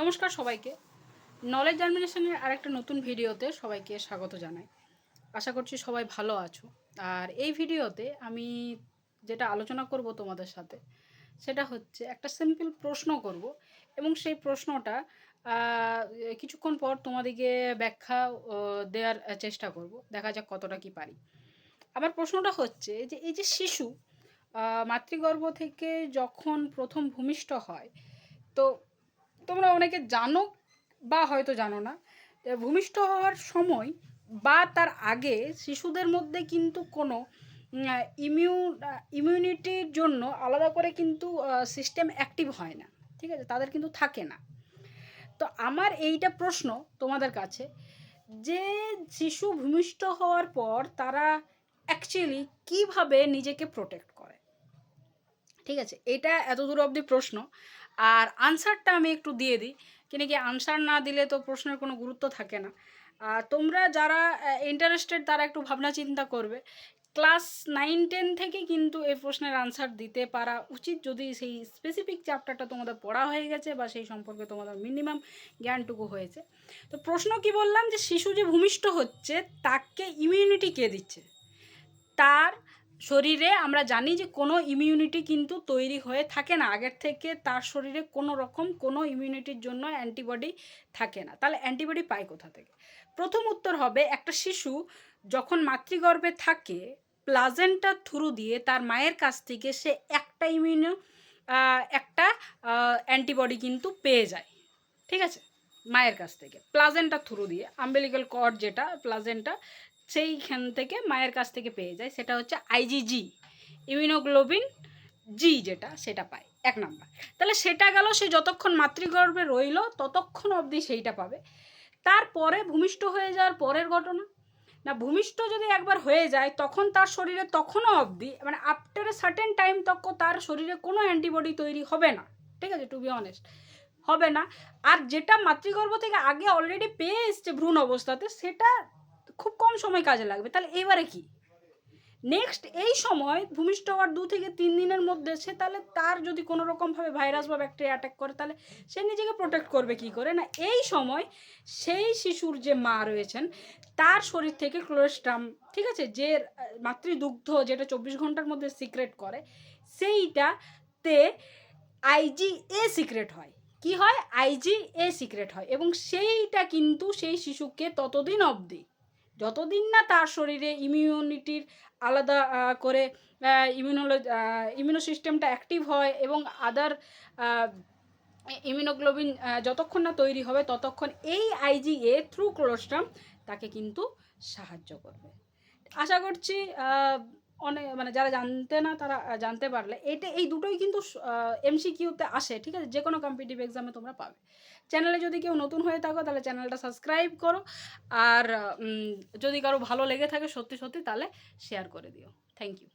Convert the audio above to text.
নমস্কার সবাইকে। নলেজ জার্মিনেশনের আরেকটা নতুন ভিডিওতে সবাইকে স্বাগত জানাই। আশা করছি সবাই ভালো আছো। আর এই ভিডিওতে আমি যেটা আলোচনা করব তোমাদের সাথে, সেটা হচ্ছে একটা সিম্পল প্রশ্ন করব এবং সেই প্রশ্নটা কিছুক্ষণ পর তোমাদেরকে ব্যাখ্যা দেওয়ার চেষ্টা করব। দেখা যাক কতটা কি পারি। আমার প্রশ্নটা হচ্ছে যে, এই যে শিশু মাতৃগর্ভ থেকে যখন প্রথম ভূমিষ্ঠ হয়, তো তোমরা অনেকে জানো বা হয়তো জানো না ভূমিষ্ঠ হওয়ার সময় বা তার আগে শিশুদের মধ্যে কিন্তু কোনো ইমিউ, ইমিউনিটির জন্য আলাদা করে কিন্তু সিস্টেম অ্যাক্টিভ হয় না, ঠিক আছে? তাদের কিন্তু থাকে না। তো আমার এইটা প্রশ্ন তোমাদের কাছে, যে শিশু ভূমিষ্ঠ হওয়ার পর তারা অ্যাকচুয়ালি কীভাবে নিজেকে প্রোটেক্ট ঠিক আছে? এটা এত দূর অবধি প্রশ্ন। আর আনসারটা আমি একটু দিয়ে দিই। কিন্তু কি আনসার না দিলে তো প্রশ্নের কোনো গুরুত্ব থাকে না। তোমরা যারা ইন্টারেস্টেড তারা একটু ভাবনা চিন্তা করবে। ক্লাস নাইন টেন থেকে কিন্তু এই প্রশ্নের আনসার দিতে পারা উচিত। যদি সেই স্পেসিফিক চ্যাপ্টারটা তোমাদের পড়া হয়ে গেছে বা সেই সম্পর্কে তোমাদের মিনিমাম জ্ঞানটুকু হয়েছে। তো প্রশ্ন কি বললাম? যে শিশু যে ভূমিষ্ঠ হচ্ছে, তাকে ইমিউনিটি কে দিচ্ছে? তার শরীরে আমরা জানি যে কোনো ইমিউনিটি কিন্তু তৈরি হয়ে থাকে না। আগের থেকে তার শরীরে কোনো রকম কোনো ইমিউনিটির জন্য অ্যান্টিবডি থাকে না। তাহলে অ্যান্টিবডি পায় কোথা থেকে? প্রথম উত্তর হবে একটা শিশু যখন মাতৃগর্ভে থাকে প্লাজেন্টার থ্রু দিয়ে তার মায়ের কাছ থেকে সে একটা ইমিউনো একটা অ্যান্টিবডি কিন্তু পেয়ে যায়। ঠিক আছে? মায়ের কাছ থেকে। প্লাজেন্টার থ্রু দিয়ে আম্বেলিক্যাল কর যেটা প্লাজেন্টা সেইখান থেকে মায়ের কাছ থেকে পেয়ে যায়, সেটা হচ্ছে আইজিজি ইমিউনোগ্লোবিন জি যেটা, সেটা পায়, এক নাম্বার। তাহলে সেটা গেল, সে যতক্ষণ মাতৃগর্ভে রইল, ততক্ষণ অবধি সেইটা পাবে। তারপরে ভূমিষ্ঠ হয়ে যাওয়ার পরের ঘটনা, না, ভূমিষ্ঠ যদি একবার হয়ে যায়, তখন তার শরীরে তখনও অবধি মানে আফটার এ সার্টেন টাইম তক তার শরীরে কোনো অ্যান্টিবডি তৈরি হবে না, ঠিক আছে টু বি অনেস্ট হবে না। আর যেটা মাতৃগর্ভ থেকে আগে অলরেডি পেয়ে এসছে ভ্রূণ অবস্থাতে, সেটা খুব কম সময় কাজে লাগবে, তাহলে এবারে কি? নেক্সট এই সময় ভূমিষ্ঠ হওয়ার দু থেকে তিন দিনের মধ্যে সে তাহলে তার যদি কোনো রকমভাবে ভাইরাস বা ব্যাকটেরিয়া অ্যাটাক করে, তাহলে সে নিজেকে প্রোটেক্ট করবে কি করে? না, এই সময় সেই শিশুর যে মা রয়েছেন, তার শরীর থেকে ক্লোরেস্ট্রাম ঠিক আছে? যে মাতৃদুগ্ধ যেটা চব্বিশ ঘণ্টার মধ্যে সিক্রেট করে, সেইটাতে আইজি এ সিক্রেট হয়। কি হয়? আইজি এ সিক্রেট হয় এবং সেইটা কিন্তু সেই শিশুকে ততদিন অবধি যতদিন না তার শরীরে ইমিউনিটির আলাদা করে ইমিউনোলো ইমিউনো সিস্টেমটা অ্যাক্টিভ হয় এবং আদার ইমিউনোগ্লোবিন যতক্ষণ না তৈরি হবে ততক্ষণ এই আইজিএ থ্রু ক্লোস্ট্রাম তাকে কিন্তু সাহায্য করবে। আশা করছি অনেক মানে যারা জানতে না, তারা জানতে পারলে। এটা এই দুটোই কিন্তু এমসি কিউতে আসে, ঠিক আছে? যে কোনো কম্পিটিভ এক্সামে তোমরা পাবে। চ্যানেলে যদি কেউ নতুন হয়ে থাকো, তাহলে চ্যানেলটা সাবস্ক্রাইব করো। আর যদি কারও ভালো লেগে থাকে, সত্যি সত্যি তাহলে শেয়ার করে দিও। Thank you